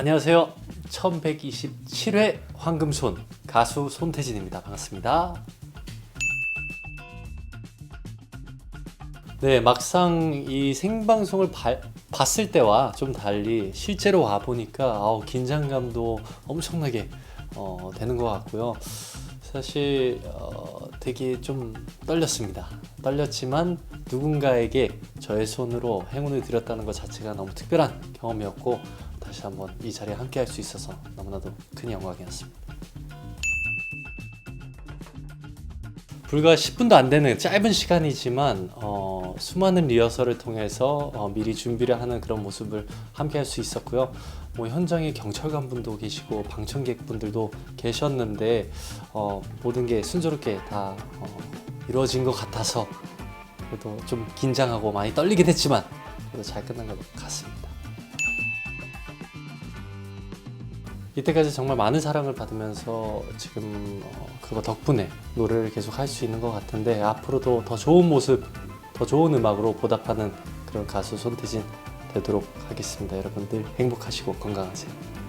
안녕하세요. 1127회 황금손 가수 손태진입니다. 반갑습니다. 네, 막상 이 생방송을 발- 봤을 때와 좀 달리 실제로 와 보니까 아우, 긴장감도 엄청나게 어, 되는 것 같고요. 사실 어, 되게 좀 떨렸습니다. 떨렸지만 누군가에게 저의 손으로 행운을 드렸다는 것 자체가 너무 특별한 경험이었고 다시 한번 이 자리에 함께 할 수 있어서 너무나도 큰 영광이었습니다. 불과 10분도 안 되는 짧은 시간이지만 어, 수많은 리허설을 통해서 어, 미리 준비를 하는 그런 모습을 함께 할 수 있었고요. 뭐 현장에 경찰관 분도 계시고 방청객 분들도 계셨는데 어, 모든 게 순조롭게 다 어, 이루어진 것 같아서 그래도 좀 긴장하고 많이 떨리긴 했지만 그래도 잘 끝난 것 같습니다. 이때까지 정말 많은 사랑을 받으면서 지금 어, 그거 덕분에 노래를 계속 할 수 있는 것 같은데 앞으로도 더 좋은 모습, 더 좋은 음악으로 보답하는 그런 가수 손태진 되도록 하겠습니다. 여러분들 행복하시고 건강하세요.